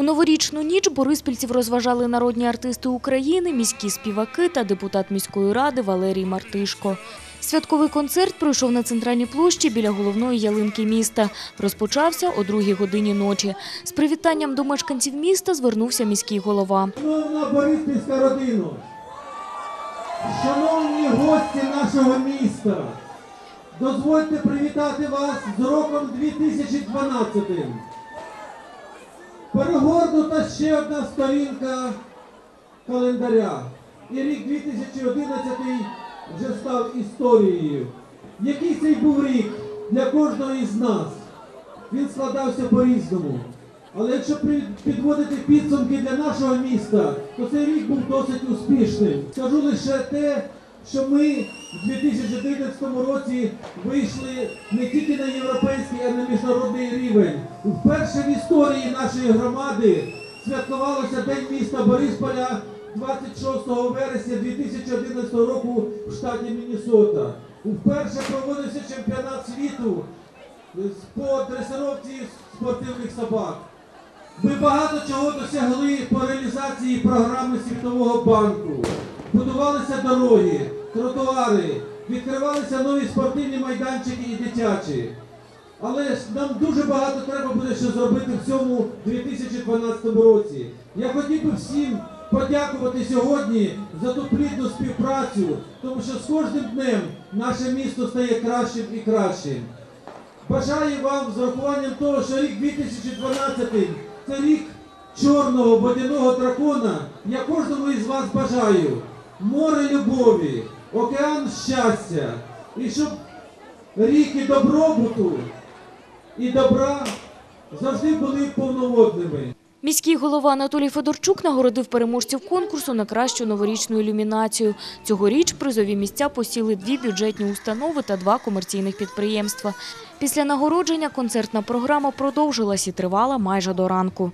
У новорічну ніч бориспільців розважали народні артисти України, міські співаки та депутат міської ради Валерій Мартишко. Святковий концерт пройшов на центральній площі біля головної ялинки міста. Розпочався о другій годині ночі. З привітанням до мешканців міста звернувся міський голова. Шановна Бориспільська родина, шановні гості нашого міста, дозвольте привітати вас з роком 2012. Перегорнута ще одна сторінка календаря. І рік 2011 вже став історією. Який цей був рік для кожного із нас? Він складався по-різному. Але якщо підводити підсумки для нашого міста, то цей рік був досить успішним. Скажу лише те, що ми в 2011 році вийшли не тільки на європейський, а й на міжнародний рівень. Вперше в історії нашої громади святкувалося День міста Борисполя 26 вересня 2011 року в штаті Міннесота. Вперше проводився чемпіонат світу по дресировці спортивних собак. Ми багато чого досягли по реалізації програми Світового банку. Будувалися дороги, тротуари, відкривалися нові спортивні майданчики і дитячі. Але нам дуже багато треба буде ще зробити в цьому 2012 році. Я хотів би всім подякувати сьогодні за ту плідну співпрацю, тому що з кожним днем наше місто стає кращим і кращим. Бажаю вам з урахуванням того, що рік 2012 це рік чорного водяного дракона. Я кожному із вас бажаю море любові, океан щастя. І щоб ріки добробуту і добра завжди були повноводними. Міський голова Анатолій Федорчук нагородив переможців конкурсу на кращу новорічну ілюмінацію. Цьогоріч призові місця посіли дві бюджетні установи та два комерційних підприємства. Після нагородження концертна програма продовжилась і тривала майже до ранку.